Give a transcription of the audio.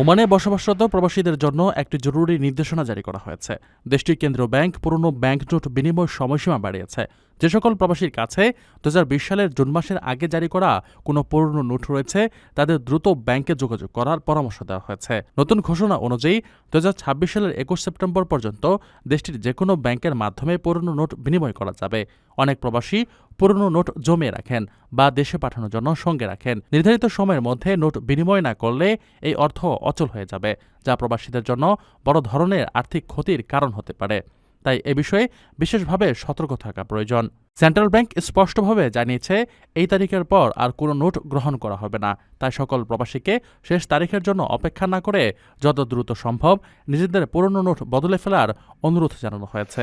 ওমানে বসবাসরত প্রবাসীদের জন্য একটি জরুরি নির্দেশনা জারি করা হয়েছে। দেশটির কেন্দ্রীয় ব্যাংক পুরনো ব্যাংক নোট বিনিময় সময়সীমা বাড়িয়েছে। যে সকল প্রবাসীর কাছে দুহাজার বিশ সালের জুন মাসের আগে জারি করা কোনো পুরনো নোট রয়েছে, তাদের দ্রুত ব্যাংকে যোগাযোগ করার পরামর্শ দেওয়া হয়েছে। নতুন ঘোষণা অনুযায়ী দু হাজার ছাব্বিশ সালের একুশ সেপ্টেম্বর পর্যন্ত দেশটির যে কোনো ব্যাংকের মাধ্যমে পুরনো নোট বিনিময় করা যাবে। অনেক প্রবাসী পুরনো নোট জমিয়ে রাখেন বা দেশে পাঠানোর জন্য সঙ্গে রাখেন। নির্ধারিত সময়ের মধ্যে নোট বিনিময় না করলে এই অর্থ অচল হয়ে যাবে, যা প্রবাসীদের জন্য বড় ধরনের আর্থিক ক্ষতির কারণ হতে পারে। তাই এ বিষয়ে বিশেষভাবে সতর্ক থাকা প্রয়োজন। সেন্ট্রাল ব্যাংক স্পষ্টভাবে জানিয়েছে, এই তারিখের পর আর কোনো নোট গ্রহণ করা হবে না। তাই সকল প্রবাসীকে শেষ তারিখের জন্য অপেক্ষা না করে যত দ্রুত সম্ভব নিজেদের পুরনো নোট বদলে ফেলার অনুরোধ জানানো হয়েছে।